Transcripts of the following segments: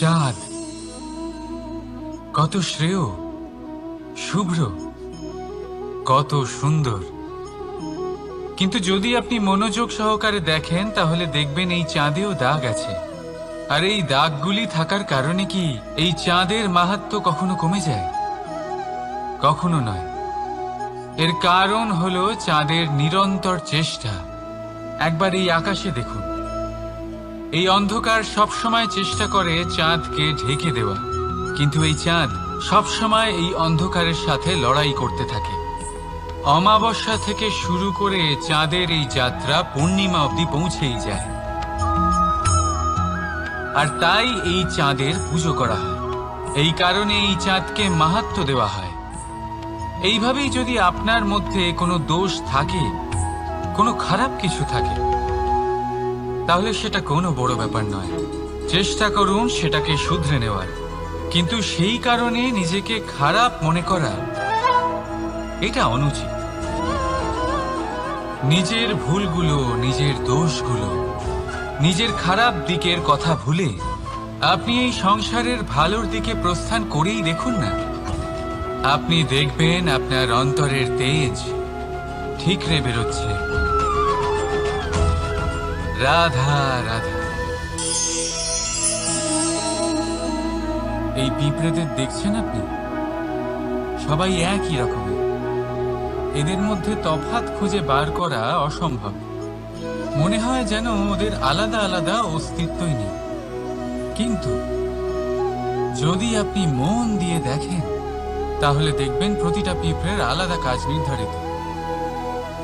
চাঁদ। কত শ্রেয়, শুভ্র, কত সুন্দর। কিন্তু যদি আপনি মনোযোগ সহকারে দেখেন, তাহলে দেখবেন এই চাঁদেও দাগ আছে। আর এই দাগগুলি থাকার কারণে কি এই চাঁদের মাহাত্ম কখনো কমে যায়? কখনো নয়। এর কারণ হলো চাঁদের নিরন্তর চেষ্টা। একবার এই আকাশে দেখুন। এই অন্ধকার সবসময় চেষ্টা করে চাঁদকে ঢেকে দেওয়া। কিন্তু এই চাঁদ সবসময় এই অন্ধকারের সাথে লড়াই করতে থাকে। অমাবস্যা থেকে শুরু করে চাঁদের এই যাত্রা পূর্ণিমা অবধি পৌঁছেই যায়। আর তাই এই চাঁদের পুজো করা হয়। এই কারণে এই চাঁদকে মাহাত্ম দেওয়া হয়। এইভাবেই যদি আপনার মধ্যে কোনো দোষ থাকে, কোনো খারাপ কিছু থাকে তাহলে সেটা কোনো বড় ব্যাপার নয়। চেষ্টা করুন সেটাকে শুধরে নেওয়ার। কিন্তু সেই কারণে নিজেকে খারাপ মনে করা, এটা অনুচিত। নিজের ভুলগুলো, নিজের দোষগুলো, নিজের খারাপ দিকের কথা ভুলে আপনি এই সংসারের ভালোর দিকে প্রস্থান করেই দেখুন না। আপনি দেখবেন আপনার অন্তরের তেজ ঠিকরে বেরোচ্ছে। রাধা রাধা। এই পিঁপড়েদের দেখছেন আপনি? সবাই একই রকমের। এদের মধ্যে তফাৎ খুঁজে বার করা অসম্ভব। মনে হয় যেন ওদের আলাদা আলাদা অস্তিত্বই নেই। কিন্তু যদি আপনি মন দিয়ে দেখেন, তাহলে দেখবেন প্রতিটা পিঁপড়ের আলাদা কাজ নির্ধারিত।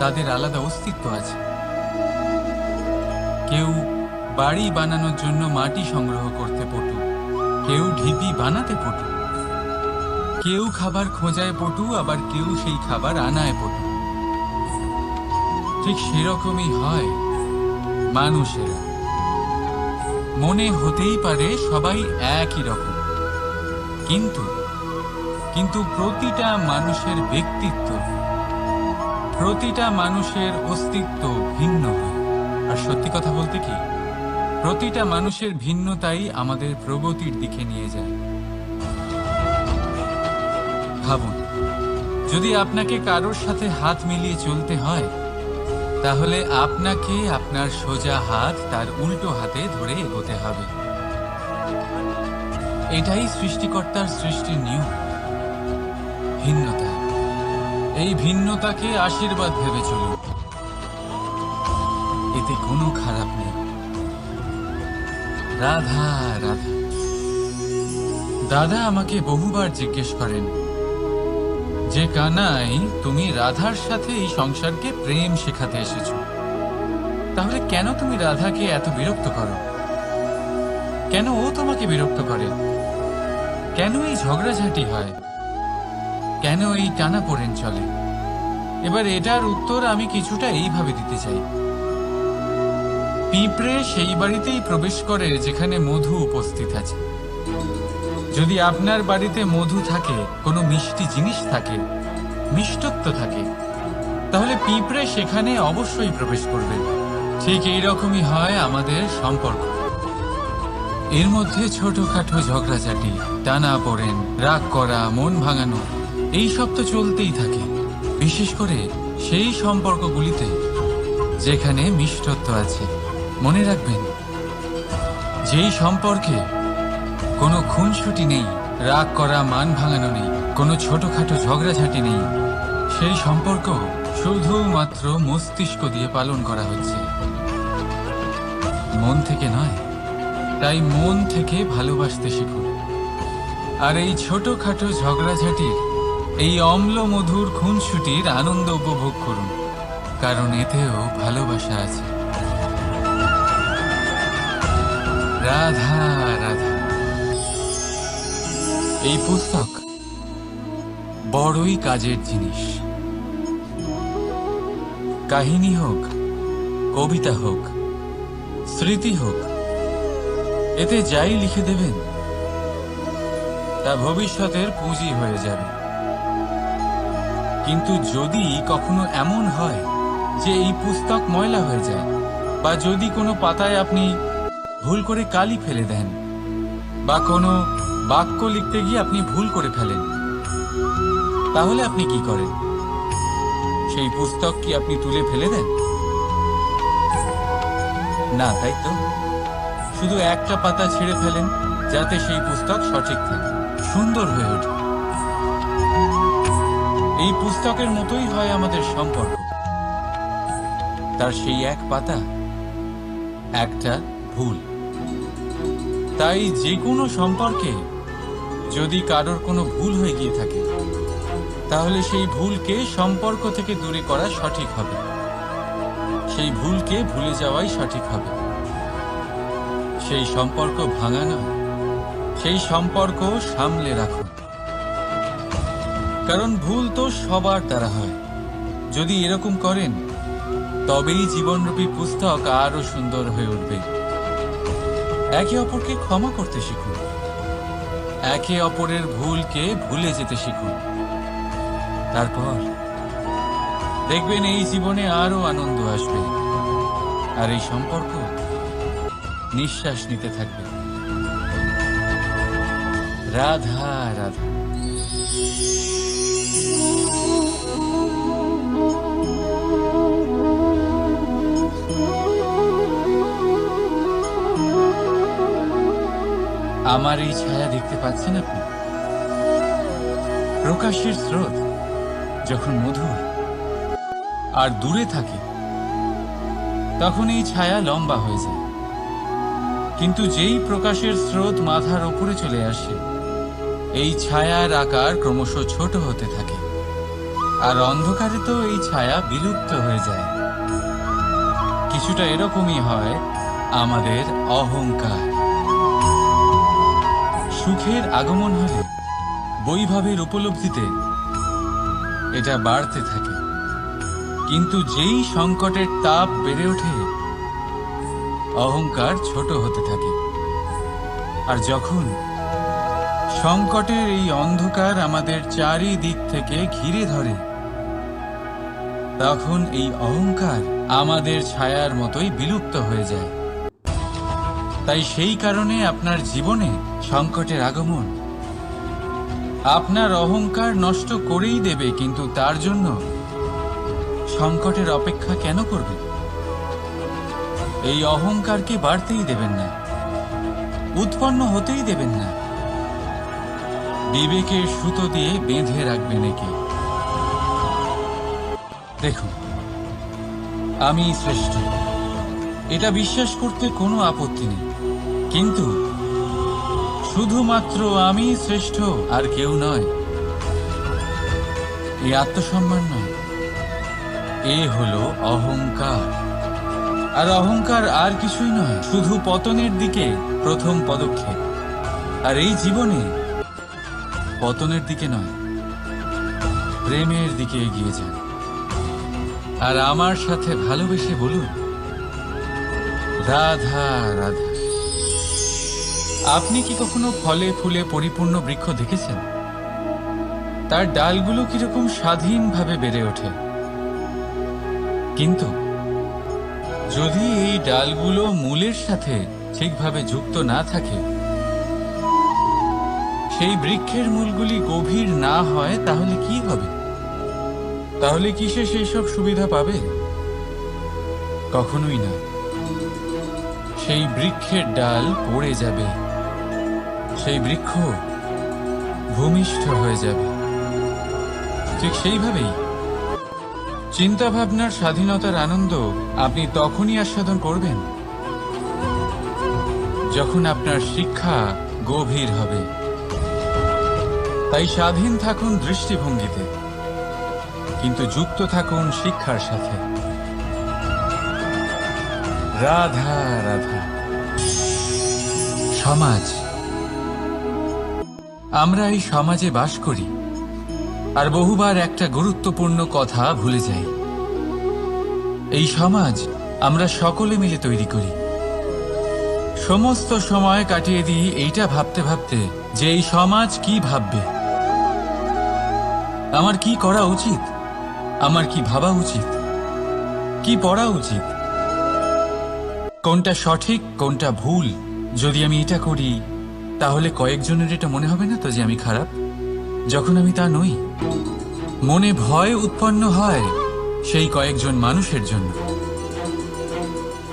তাদের আলাদা অস্তিত্ব আছে। কেউ বাড়ি বানানোর জন্য মাটি সংগ্রহ করতে পটু, কেউ ঢিপি বানাতে পটু। কেউ খাবার খোঁজায় পটু, আবার কেউ সেই খাবার আনায় পটু। ঠিক সেরকমই হয় মানুষেরা। মনে হতেই পারে সবাই একই রকম। কিন্তু কিন্তু প্রতিটা মানুষের ব্যক্তিত্ব, প্রতিটা মানুষের অস্তিত্ব ভিন্ন। আর সত্যি কথা বলতে কি, প্রতিটা মানুষের ভিন্নতাই আমাদের প্রগতির দিকে নিয়ে যায়। ভাবুন, যদি আপনাকে কারোর সাথে হাত মিলিয়ে চলতে হয়, তাহলে আপনাকে আপনার সোজা হাত তার উল্টো হাতে ধরে এগোতে হবে। এটাই সৃষ্টিকর্তার সৃষ্টির নিয়ম। ভিন্নতা, এই ভিন্নতাকে আশীর্বাদ ভেবে চলুন। এতে কোনো খারাপ নেই। রাধা রাধা। দাদা আমাকে বহুবার জিজ্ঞেস করেন, যে কানাই, তুমি রাধার সাথে এই সংসারকে প্রেম শেখাতে এসেছ। তাহলে কেন তুমি রাধাকে এত বিরক্ত করো? কেন ও তোমাকে বিরক্ত করে? কেন এই ঝগড়াঝাটি হয়? কেন এই টানা পড়েন চলে? এবার এটার উত্তর আমি কিছুটা এইভাবে দিতে চাই। পিঁপড়ে সেই বাড়িতেই প্রবেশ করে যেখানে মধু উপস্থিত আছে। যদি আপনার বাড়িতে মধু থাকে, কোনো মিষ্টি জিনিস থাকে, মিষ্টত্ব থাকে, তাহলে পিঁপড়ে সেখানে অবশ্যই প্রবেশ করবে। ঠিক এইরকমই হয় আমাদের সম্পর্ক। এর মধ্যে ছোটখাটো ঝগড়াঝাটি, টানা পড়েন, রাগ করা, মন ভাঙানো এই সব তো চলতেই থাকে। বিশেষ করে সেই সম্পর্কগুলিতে যেখানে মিষ্টত্ব আছে। মনে রাখবেন, যেই সম্পর্কে কোনো খুনসুটি নেই, রাগ করা, মান ভাঙানো নেই, কোনো ছোটখাটো ঝগড়াঝাটি নেই, সেই সম্পর্ক শুধুমাত্র মস্তিষ্ক দিয়ে পালন করা হচ্ছে। মন থেকে নয়, তাই মন থেকে ভালোবাসতে শিখুন। আর এই ছোটখাটো ঝগড়াঝাটির, এই অম্ল মধুর খুনসুটির আনন্দ উপভোগ করুন, কারণ এতেও ভালোবাসা আছে। রাধা রাধা। এই পুস্তক বড়ই কাজের জিনিস। কাহিনী হোক, কবিতা হোক, স্মৃতি হোক, এতে যাই লিখে দেবেন, তা ভবিষ্যতের পুঁজি হয়ে যাবে। কিন্তু যদি কখনো এমন হয় যে এই পুস্তক ময়লা হয়ে যায়, বা যদি কোনো পাতায় আপনি ভুল করে কালি ফেলে দেন। বা কোনো বাক্য লিখতে গিয়ে আপনি ভুল করে ফেলেন। তাহলে আপনি কি করেন? সেই পুস্তক কি আপনি তুলে ফেলে দেন? না, তাই তো। শুধু একটা পাতা ছেড়ে ফেলেন, যাতে সেই পুস্তক সঠিক থাকে, সুন্দর হয়ে ওঠে। এই পুস্তকের মতোই হয় আমাদের সম্পর্ক। তার সেই এক পাতা, একটা ভুল। তাই যে কোনো সম্পর্কে যদি কারোর কোনো ভুল হয়ে গিয়ে থাকে, তাহলে সেই ভুলকে সম্পর্ক থেকে দূরে করা সঠিক হবে। সেই ভুলকে ভুলে যাওয়াই সঠিক হবে। সেই সম্পর্ক ভাঙা নয় সেই সম্পর্ক সামলে রাখুন কারণ ভুল তো সবার দ্বারা হয়। যদি এরকম করেন, তবেই জীবনরূপী পুস্তক আরও সুন্দর হয়ে উঠবে। একে অপরকে ক্ষমা করতে শিখুন। একে অপরের ভুলকে ভুলে যেতে শিখুন। তারপর দেখবেন এই জীবনে আরও আনন্দ আসবে আর এই সম্পর্ক নিঃশ্বাস নিতে থাকবে। রাধা রাধা। আমার এই ছায়া দেখতে পাচ্ছেন আপনি? প্রকাশের স্রোত যখন মধুর আর দূরে থাকে, তখন এই ছায়া লম্বা হয়ে যায়। কিন্তু যেই প্রকাশের স্রোত মাথার ওপরে চলে আসে, এই ছায়ার আকার ক্রমশ ছোট হতে থাকে আর অন্ধকারে তো এই ছায়া বিলুপ্ত হয়ে যায়। কিছুটা এরকমই হয় আমাদের অহংকার। সুখের আগমন হলে বৈভবের উপলব্ধিতে এটা বাড়তে থাকে। কিন্তু যেই সংকটের তাপ বেড়ে ওঠে, অহংকার ছোট হতে থাকে। আর যখন সংকটের এই অন্ধকার আমাদের চারিদিক থেকে ঘিরে ধরে, তখন এই অহংকার আমাদের ছায়ার মতোই বিলুপ্ত হয়ে যায়। তাই সেই কারণে আপনার জীবনে সংকটের আগমন। আপনার অহংকার নষ্ট করেই দেবে, কিন্তু তার জন্য সংকটের অপেক্ষা কেন করবে? এই অহংকারকে বাড়তেই দেবেন না। উৎপন্ন হতেই দেবেন না। বিবেকের সুতো দিয়ে বেঁধে রাখবেন একে। দেখুন, আমি শ্রেষ্ঠ। এটা বিশ্বাস করতে কোনো আপত্তি নেই। কিন্তু শুধুমাত্র আমি শ্রেষ্ঠ, আর কেউ নয়। এই আত্মসম্মান নয়। এ হলো অহংকার। আর অহংকার আর কিছুই নয়, শুধু পতনের দিকে প্রথম পদক্ষেপ। আর এই জীবনে পতনের দিকে নয়, প্রেমের দিকে এগিয়ে যান। আর আমার সাথে ভালোবেসে বলুন, রাধা রাধা। আপনি কি কখনো ফলে ফুলে পরিপূর্ণ বৃক্ষ দেখেছেন? তার ডালগুলো কীরকম স্বাধীনভাবে বেড়ে ওঠে। কিন্তু যদি এই ডালগুলো মূলের সাথে ঠিকভাবে যুক্ত না থাকে, সেই বৃক্ষের মূলগুলি গভীর না হয়, তাহলে কি হবে? তাহলে কি সে সেই সব সুবিধা পাবে? কখনোই না। সেই বৃক্ষের ডাল পড়ে যাবে। সেই বৃক্ষ ভূমিষ্ঠ হয়ে যাবে। ঠিক সেইভাবেই চিন্তা ভাবনার স্বাধীনতার আনন্দ আপনি তখনই আস্বাদন করবেন যখন আপনার শিক্ষা গভীর হবে। তাই স্বাধীন থাকুন দৃষ্টিভঙ্গিতে, কিন্তু যুক্ত থাকুন শিক্ষার সাথে। রাধা রাধা। সমাজ আমরা এই সমাজে বাস করি, আর বহুবার একটা গুরুত্বপূর্ণ কথা ভুলে যাই। এই সমাজ আমরা সকলে মিলে তৈরি করি। সমস্ত সময় কাটিয়ে দিই এইটা ভাবতে ভাবতে যে এই সমাজ কি ভাববে? আমার কি করা উচিত? আমার কি ভাবা উচিত? কি পড়া উচিত? কোনটা সঠিক, কোনটা ভুল? যদি আমি এটা করি তাহলে কয়েকজনের এটা মনে হবে না তো যে আমি খারাপ? যখন আমি তা নই, মনে ভয় উৎপন্ন হয় সেই কয়েকজন মানুষের জন্য।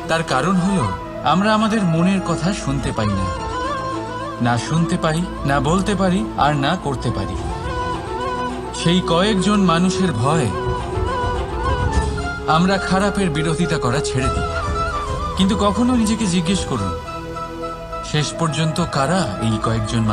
তার কারণ হলো, আমরা আমাদের মনের কথা শুনতে পাই না। না শুনতে পাই, না বলতে পারি, আর না করতে পারি। সেই কয়েকজন মানুষের ভয় আমরা খারাপের বিরোধিতা করা ছেড়ে দিই। কিন্তু কখনো নিজেকে জিজ্ঞেস করুন শেষ পর্যন্ত কারা? এই কয়েকজন